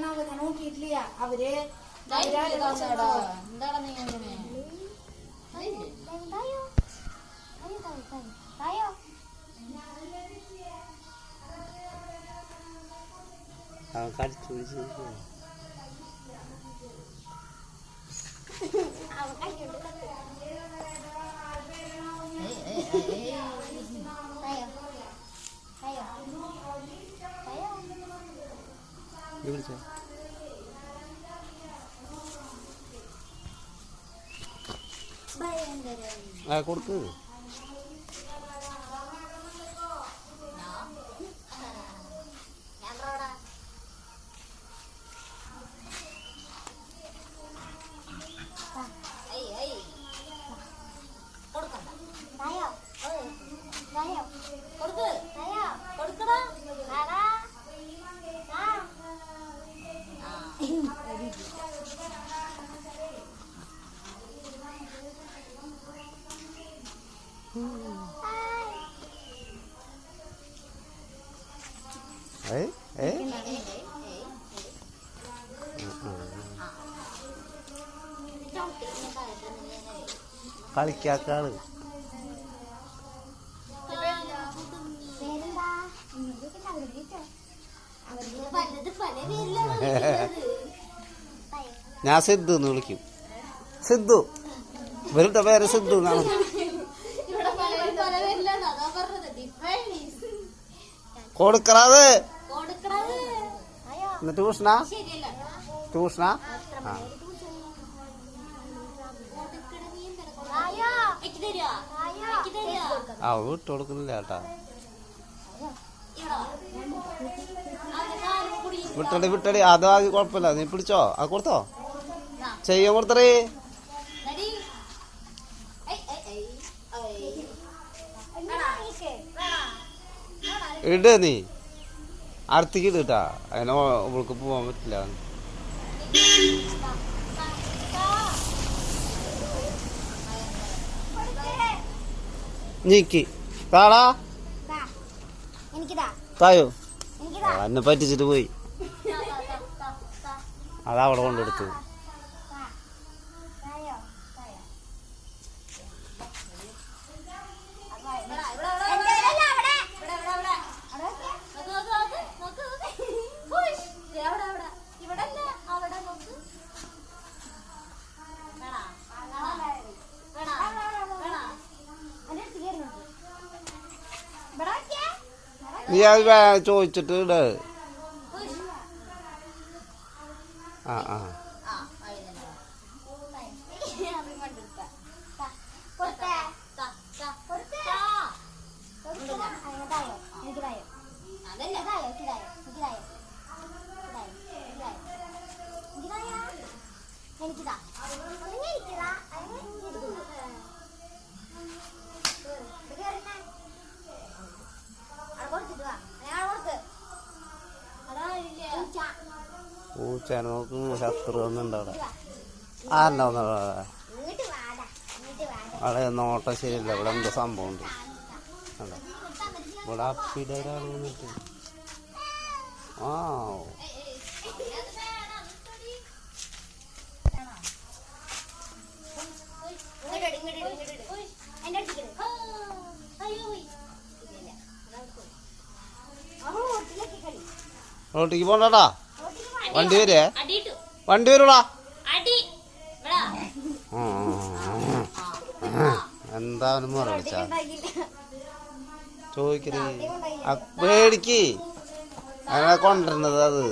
കാരണം അവനെ നോക്കിയിട്ടില്ല. അവർ അവൻ കടിച്ചു വിളിച്ച. ആ കൊടുക്ക്. Eh? Eh? കളിക്കാക്കാൾ ഞാൻ സിദ്ധു എന്ന് വിളിക്കും. സിദ്ധു. വെറുതെ പേര് സിദ്ധു എന്നാണ്. കൊടുക്കറാതെ എന്നാ ട്യൂഷനാ? ട്യൂഷനാ? ആ. ആ വിട്ടു കൊടുക്കുന്നില്ല കേട്ടാ. വിട്ടടി വിട്ടടി. അത് അത് കുഴപ്പമില്ല. നീ പിടിച്ചോ? അത് കൊടുത്തോ? ചെയ്യോ കൊടുത്തറി ഇട് നീ. അടുത്തേക്ക് ഇട്ടാ അങ്ങനെ അവൾക്ക് പോകാൻ പറ്റില്ല. നീക്കി. താടാ? തായോ? എന്നെ പറ്റിച്ചിട്ട് പോയി. അതവിടെ കൊണ്ടെടുത്തു നീ അത് ചോദിച്ചിട്ട് ഇട്. ആ ആ. എനിക്കിതാ പൂച്ചനോക്ക് ശത്രു ഒന്നുണ്ടവിടെ ആരുണ്ടാവുന്നവിടെ അവിടെ? നോട്ടം ശരിയില്ല. ഇവിടെ എന്തോ സംഭവം ഉണ്ട് അല്ല ഇവിടെ അപ്പിടെ ഒരാൾ വന്നിട്ട്. ആ. റോട്ടിക്ക് പോണ്ടാ വണ്ടി വരേ വണ്ടി വരുടാ എന്താ മറ വിളിച്ച? ചോദിക്കരുത് പേടിക്ക്. അങ്ങനെ കൊണ്ടിരുന്നത് അത്.